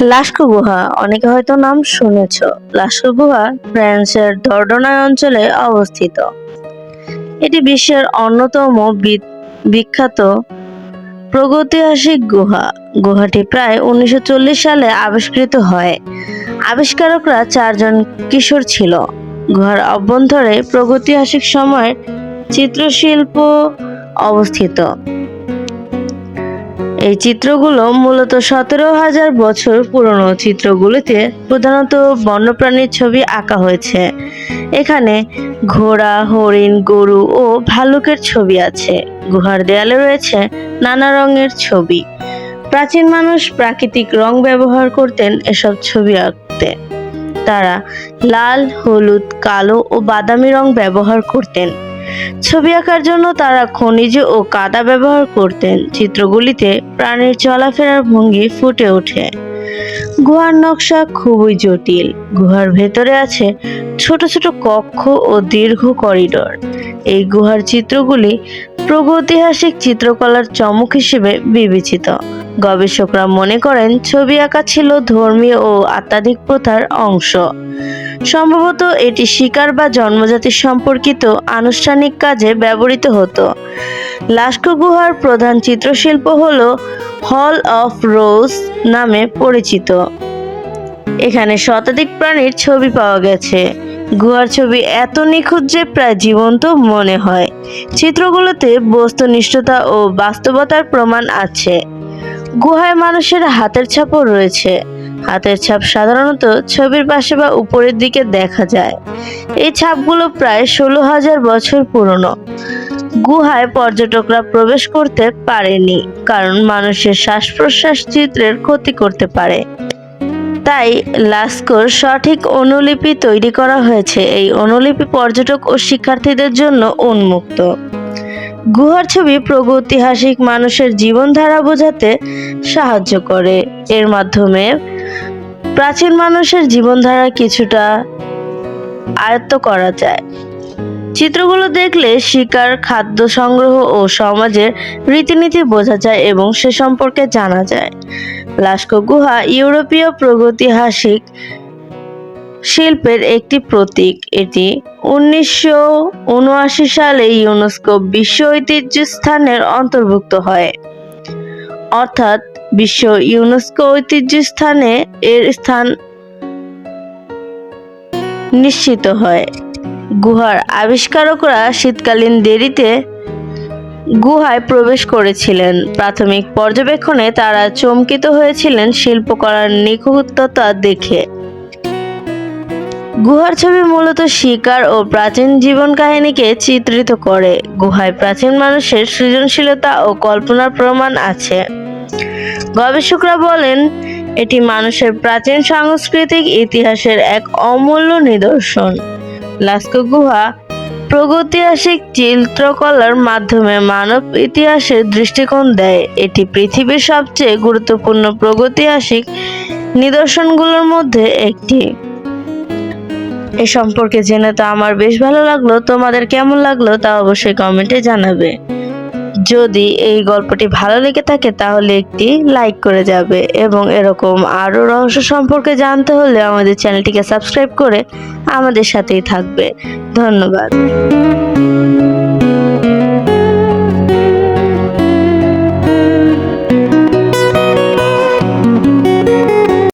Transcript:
লাস্কো গুহা, অনেকে হয়তো নাম শুনেছ। লাস্কো গুহা ফ্রান্সের দর্ডনায় অঞ্চলে অবস্থিত। এটি বিশ্বের অন্যতম বিখ্যাত প্রগৈতিহাসিক গুহা। গুহাটি প্রায় উনিশশো চল্লিশ সালে আবিষ্কৃত হয়। আবিষ্কারকরা চারজন কিশোর ছিল। গুহার অভ্যন্তরে প্রগৈতিহাসিক সময়ের চিত্রশিল্প অবস্থিত। এই চিত্রগুলো মূলত সতেরো হাজার বছর পুরনো চিত্রগুলিতে প্রধানত বন্যপ্রাণীর ছবি আঁকা হয়েছে। এখানে ঘোড়া, হরিণ, গরু ও ভালুকের ছবি আছে। গুহার দেয়ালে রয়েছে নানা রঙের ছবি। প্রাচীন মানুষ প্রাকৃতিক রং ব্যবহার করতেন এসব ছবি আঁকতে। তারা লাল, হলুদ, কালো ও বাদামি রং ব্যবহার করতেন। ছবি আঁকার জন্য তারা খনিজ ও কাদা ব্যবহার করতেন। চিত্রগুলিতে প্রাণীর চলাফেরার ভঙ্গি ফুটে ওঠে। গুহার নকশা খুবই জটিল। গুহার ভেতরে আছে ছোট ছোট কক্ষ ও দীর্ঘ করিডোর। এই গুহার চিত্রগুলি প্রাগৈতিহাসিক চিত্রকলার চমক হিসেবে বিবেচিত। গবেষকরা মনে করেন, ছবি আঁকা ছিল ধর্মীয় ও আত্মাধিক প্রথার অংশ। সম্ভবত এটি শিকার বা জন্মজাতি সম্পর্কিত আনুষ্ঠানিক কাজে ব্যবহৃত হতো। লাস্কো গুহার প্রধান চিত্রশিল্প হল হল অফ রোজ নামে পরিচিত। এখানে শতাধিক প্রাণীর ছবি পাওয়া গেছে। গুহার ছবি এত নিখুঁত যে প্রায় জীবন্ত মনে হয়। চিত্রগুলোতে বস্তুনিষ্ঠতা ও বাস্তবতার প্রমাণ আছে। গুহায় মানুষের হাতের ছাপও রয়েছে। হাতের ছাপ সাধারণত ছবির পাশে বা উপরের দিকে দেখা যায়। এই ছাপগুলো প্রায় ষোলো হাজার বছর পুরনো। গুহায় পর্যটকরা প্রবেশ করতে পারেনি, কারণ মানুষের শ্বাস প্রশ্বাস চিত্রের ক্ষতি করতে পারে। তাই লাস্কোর সঠিক অনুলিপি তৈরি করা হয়েছে। এই অনুলিপি পর্যটক ও শিক্ষার্থীদের জন্য উন্মুক্ত। গুহার ছবি প্রগতিহাসিক মানুষের জীবনধারা বোঝাতে সাহায্য করে। এর মাধ্যমে প্রাচীন মানুষের জীবনধারা কিছুটা আয়ত্ত করা যায়। চিত্রগুলো দেখলে শিকার, খাদ্য সংগ্রহ ও সমাজের রীতিনীতি বোঝা যায় এবং সে সম্পর্কে জানা যায়। লাস্কো গুহা ইউরোপীয় প্রাগৈতিহাসিক শিল্পের একটি প্রতীক। এটি উনিশশো উনআশি সালে ইউনেস্কো বিশ্ব ঐতিহ্য স্থানের অন্তর্ভুক্ত হয়। অর্থাৎ বিশ্ব ইউনেস্কো ঐতিহ্য স্থানে এর স্থান নিশ্চিত হয়। গুহার আবিষ্কারকরা শীতকালীন দেরিতে গুহায় প্রবেশ করেছিলেন। প্রাথমিক পর্যবেক্ষণে তারা চমকিত হয়েছিলেন শিল্পকলার নিখুঁততা দেখে। গুহার ছবি মূলত শিকার ও প্রাচীন জীবন কাহিনীকে চিত্রিত করে। গুহায় প্রাচীন মানুষের সৃজনশীলতা ও কল্পনার প্রমাণ আছে। গবেষকরা বলেন, এটি মানুষের প্রাচীন সাংস্কৃতিক ইতিহাসের এক অমূল্য নিদর্শন। লাস্কো গুহা প্রগতিহাসিক চিত্রকলার মাধ্যমে। মানব ইতিহাসের দৃষ্টিকোণ দেয়। এটি পৃথিবীর সবচেয়ে গুরুত্বপূর্ণ প্রগতিহাসিক নিদর্শনগুলোর মধ্যে একটি। এ সম্পর্কে জেনে তো আমার বেশ ভালো লাগল। তোমাদের কেমন লাগল তা অবশ্যই কমেন্টে জানাবে। যদি এই গল্পটি ভালো লেগে থাকে, তাহলে একটি লাইক করে যাবে এবং এরকম আরও রহস্য সম্পর্কে জানতে হলে আমাদের চ্যানেলটিকে সাবস্ক্রাইব করে আমাদের সাথেই থাকবে। ধন্যবাদ।